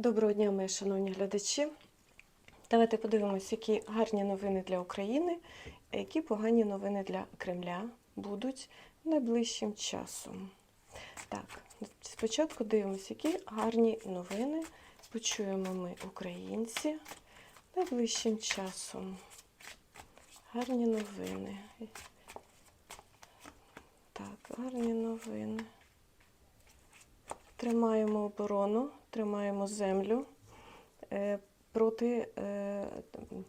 Доброго дня, мої шановні глядачі. Давайте подивимося, які гарні новини для України, а які погані новини для Кремля будуть найближчим часом. Так, спочатку дивимося, які гарні новини почуємо ми, українці, найближчим часом. Гарні новини. Так, гарні новини. Тримаємо оборону, тримаємо землю е, проти е,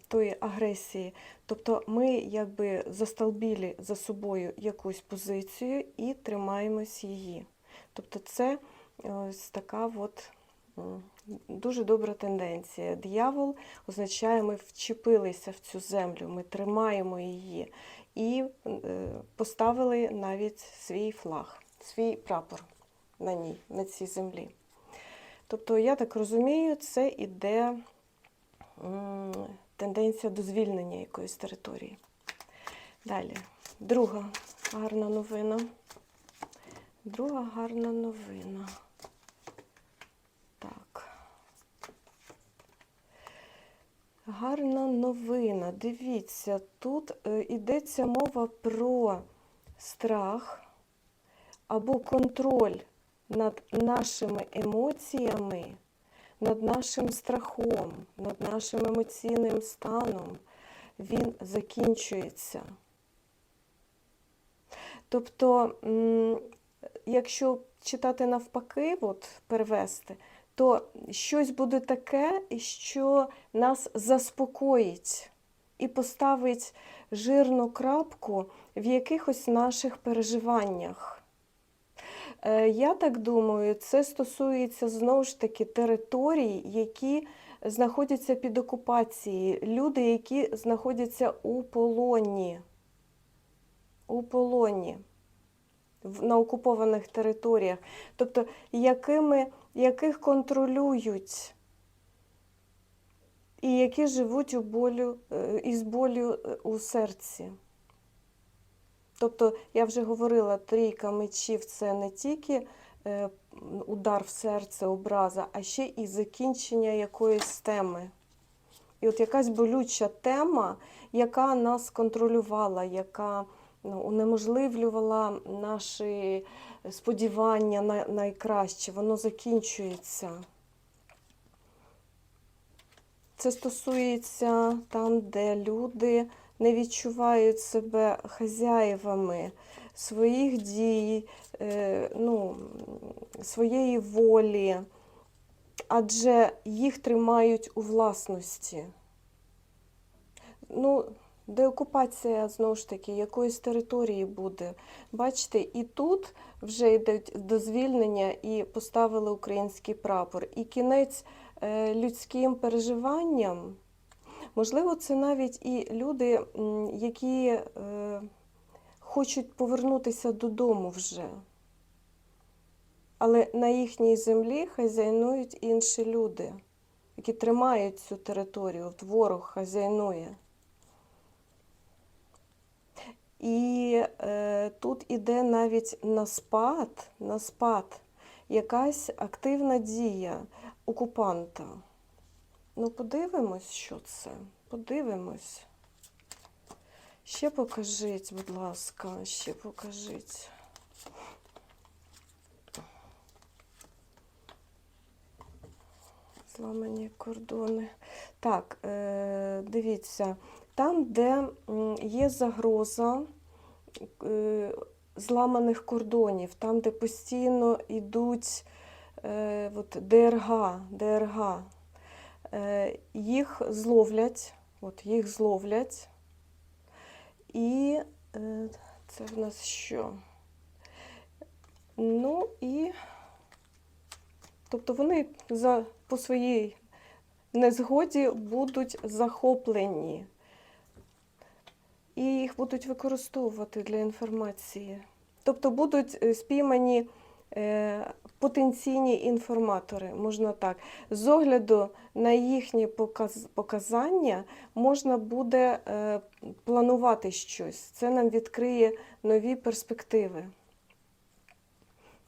тої агресії. Тобто ми якби застолбілі за собою якусь позицію і тримаємось її. Тобто це ось така от дуже добра тенденція. Диявол означає, ми вчепилися в цю землю, ми тримаємо її і е, поставили навіть свій флаг, свій прапор на ній, на цій землі. Тобто, я так розумію, це іде тенденція до звільнення якоїсь території. Далі, друга гарна новина. Друга гарна новина. Так. Гарна новина. Дивіться, тут е, йдеться мова про страх або контроль над нашими емоціями, над нашим страхом, над нашим емоційним станом, він закінчується. Тобто, якщо читати навпаки, от перевести, то щось буде таке, що нас заспокоїть і поставить жирну крапку в якихось наших переживаннях. Е, Я так думаю, це стосується знову ж таки територій, які знаходяться під окупацією, люди, які знаходяться у полоні. У полоні на окупованих територіях, тобто якими, яких контролюють і які живуть у болю, е, із болю е, у серці. Тобто, я вже говорила, трійка мечів це не тільки е, удар в серце, образа, а ще і закінчення якоїсь теми. І от якась болюча тема, яка нас контролювала, яка ну, унеможливлювала наші сподівання на найкраще, воно закінчується. Це стосується там, де люди не відчувають себе хазяєвами своїх дій, е, ну, своєї волі, адже їх тримають у власності. Ну, деокупація, знову ж таки, якоїсь території буде. Бачите, і тут вже йдуть до звільнення і поставили український прапор. І кінець е, людським переживанням. Можливо, це навіть і люди, які е, хочуть повернутися додому вже. Але на їхній землі хазяйнують інші люди, які тримають цю територію. От ворог хазяйнує. І е, тут іде навіть на спад, на спад якась активна дія окупанта. Ну, подивимось, що це. Подивимось. Ще покажіть, будь ласка, ще покажіть. Зламані кордони. Так, е, дивіться, там, де є загроза е, зламаних кордонів, там, де постійно йдуть е, от, ДРГ, ДРГ, їх зловлять, от їх зловлять. І е, це в нас що? Ну і тобто вони за, по своїй незгоді будуть захоплені. І їх будуть використовувати для інформації. Тобто будуть е, спіймані е, Е, потенційні інформатори, можна так. З огляду на їхні показання можна буде е, планувати щось. Це нам відкриє нові перспективи.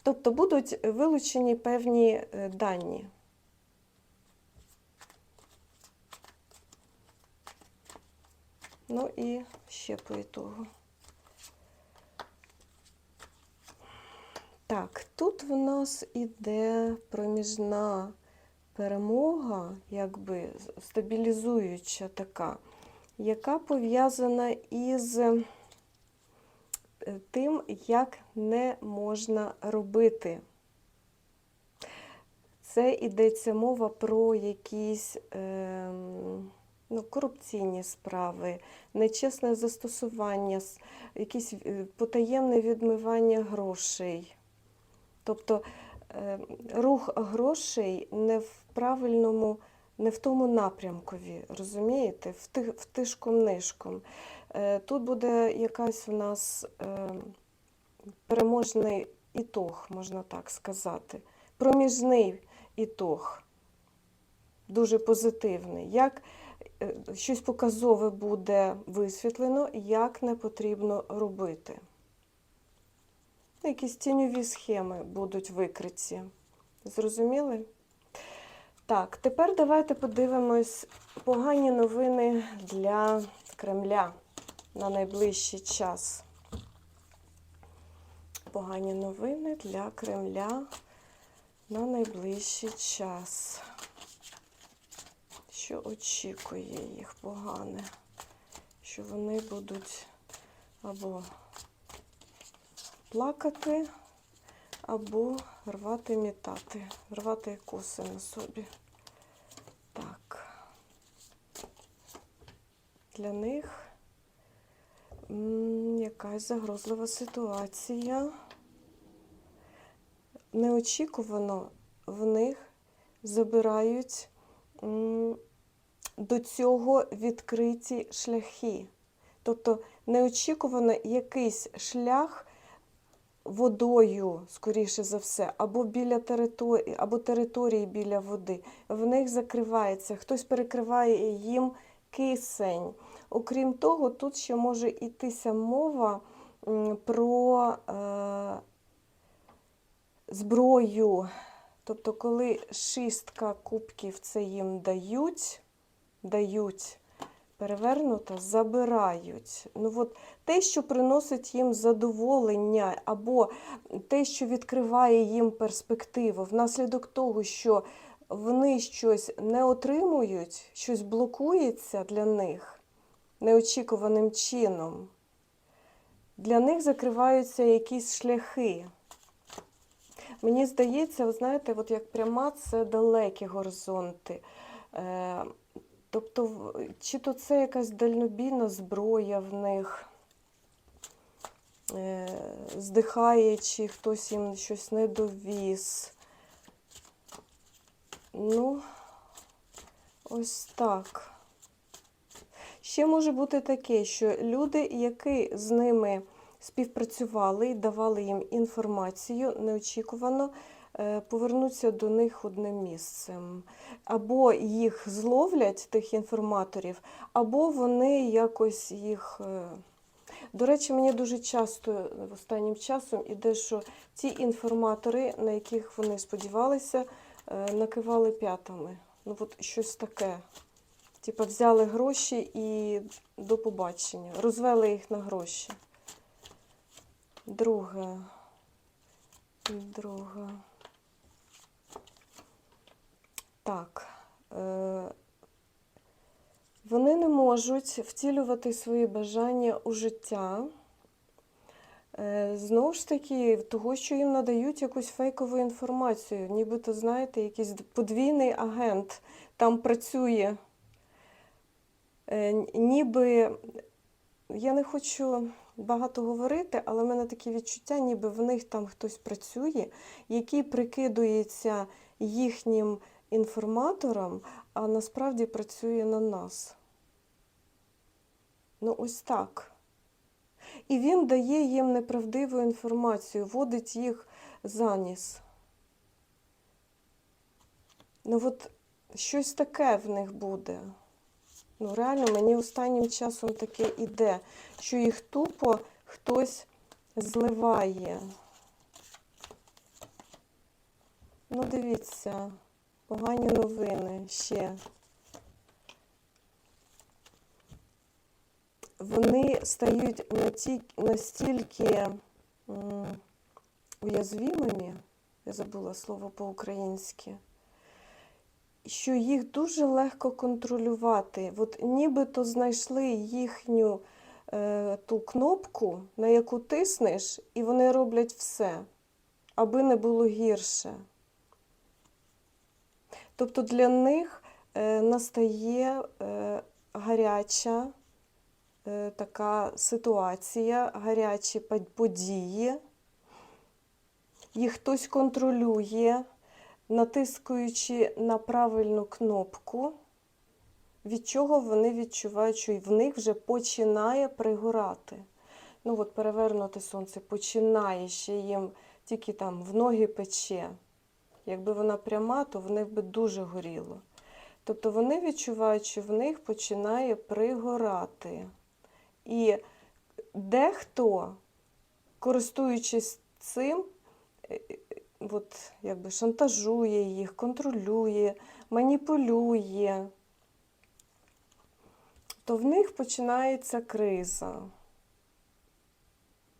Тобто будуть вилучені певні е, дані. Ну і ще по ітогу. Так, тут в нас іде проміжна перемога, якби стабілізуюча така, яка пов'язана із е, тим, як не можна робити. Це йдеться мова про якісь ем, ну, корупційні справи, нечесне застосування, якісь е, потаємне відмивання грошей. Тобто е, рух грошей не в правильному, не в тому напрямкові, розумієте? В в тишком-нишком. Е, Тут буде якась у нас е, переможний ітог, можна так сказати. Проміжний ітог. Дуже позитивний. Як щось показове буде висвітлено, як не потрібно робити. Якісь тіньові схеми будуть викриті. Зрозуміли? Так, тепер давайте подивимось погані новини для Кремля на найближчий час. Погані новини для Кремля на найближчий час. Що очікує їх погане? Що вони будуть або плакати, або рвати мітати, рвати коси на собі. Так. Для них якась загрозлива ситуація. Неочікувано в них забирають до цього відкриті шляхи. Тобто неочікувано якийсь шлях водою, скоріше за все, або біля території, або території біля води. В них закривається, хтось перекриває їм кисень. Окрім того, тут ще може йтися мова про е, зброю. Тобто, коли шістка кубків це їм дають, дають перевернуто, забирають. Ну, от, те, що приносить їм задоволення, або те, що відкриває їм перспективу, внаслідок того, що вони щось не отримують, щось блокується для них неочікуваним чином. Для них закриваються якісь шляхи. Мені здається, ви знаєте, от як пряма це далекі горизонти. Тобто, чи то це якась дальнобійна зброя в них е, здихає, чи хтось їм щось не довіз. Ну, ось так. Ще може бути таке, що люди, які з ними співпрацювали і давали їм інформацію, неочікувано повернуться до них одним місцем. Або їх зловлять, тих інформаторів, або вони якось їх. е, До речі, мені дуже часто останнім часом іде, що ті інформатори, на яких вони сподівалися, е, накивали п'ятами. Ну, от щось таке. Типа взяли гроші і до побачення. Розвели їх на гроші. Друге. Друге. Так. Е, вони не можуть втілювати свої бажання у життя. Е, Знову ж таки, того, що їм надають якусь фейкову інформацію, нібито, знаєте, якийсь подвійний агент там працює. Е, Ніби я не хочу багато говорити, але в мене таке відчуття, ніби в них там хтось працює, який прикидується їхнім інформатором, а насправді працює на нас. Ну, ось так. І він дає їм неправдиву інформацію, водить їх за ніс. Ну, от щось таке в них буде. Ну, реально, мені останнім часом таке іде, що їх тупо хтось зливає. Ну, дивіться, погані новини ще. вони стають настільки уязвимими, я забула слово по-українськи, що їх дуже легко контролювати. От нібито знайшли їхню е, ту кнопку, на яку тиснеш, і вони роблять все, аби не було гірше. Тобто для них е, настає е, гаряча е, така ситуація, гарячі події. Їх хтось контролює, натискаючи на правильну кнопку, від чого вони відчувають, що в них вже починає пригорати. Ну от перевернуте сонце починає ще їм тільки там в ноги пече. Якби вона пряма, то в них би дуже горіло. Тобто вони відчувають, що в них починає пригорати. І дехто, користуючись цим, е, е, от, якби шантажує їх, контролює, маніпулює, то в них починається криза.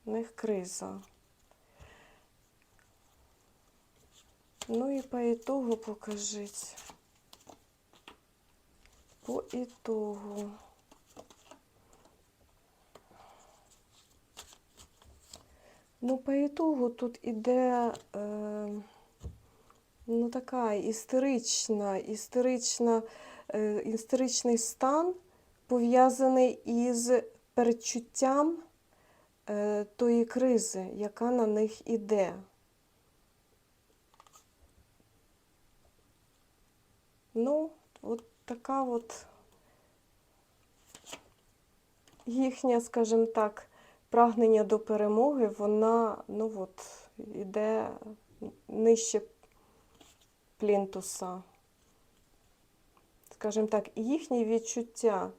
В них криза. Ну і по ітогу покажіть. По ітогу. Ну, по ітогу тут іде е, ну, така істерична, істерична, е, істеричний стан, пов'язаний із передчуттям е, тої кризи, яка на них іде. Ну, от така от їхнє, скажімо так, прагнення до перемоги, вона, ну от, іде нижче плінтуса. Скажімо так, їхні відчуття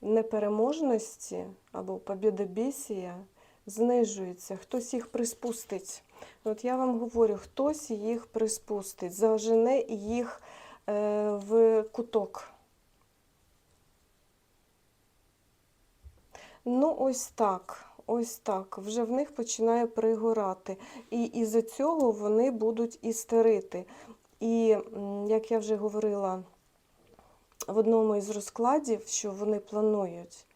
непереможності або побєдобєсія знижується, хтось їх приспустить. От я вам говорю, хтось їх приспустить, зажене їх в куток. Ну, ось так. Ось так. Вже в них починає пригорати. І із-за цього вони будуть істерити. І, як я вже говорила в одному із розкладів, що вони планують,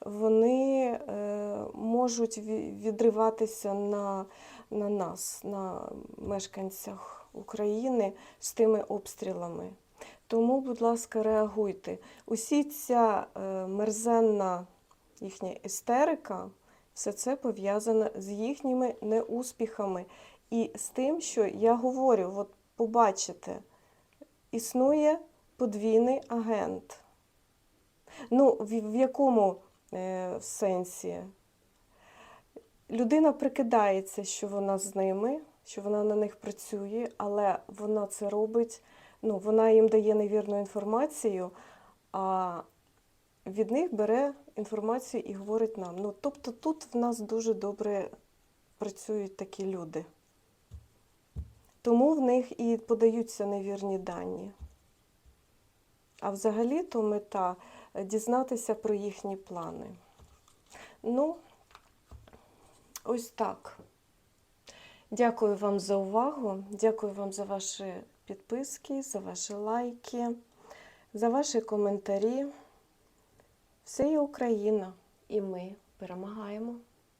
вони е, можуть відриватися на, на нас, на мешканцях України з тими обстрілами. Тому, будь ласка, реагуйте. Усі ця е, мерзенна їхня істерика, все це пов'язане з їхніми неуспіхами і з тим, що я говорю, от побачите, існує подвійний агент. Ну, в, в якому е, сенсі? Людина прикидається, що вона з ними, що вона на них працює, але вона це робить, ну, вона їм дає невірну інформацію, а від них бере інформацію і говорить нам. Ну, тобто тут в нас дуже добре працюють такі люди. Тому в них і подаються невірні дані. А взагалі-то мета е, дізнатися про їхні плани. Ну, ось так. Дякую вам за увагу. Дякую вам за ваші підписки, за ваші лайки, за ваші коментарі. Все є Україна, і ми перемагаємо.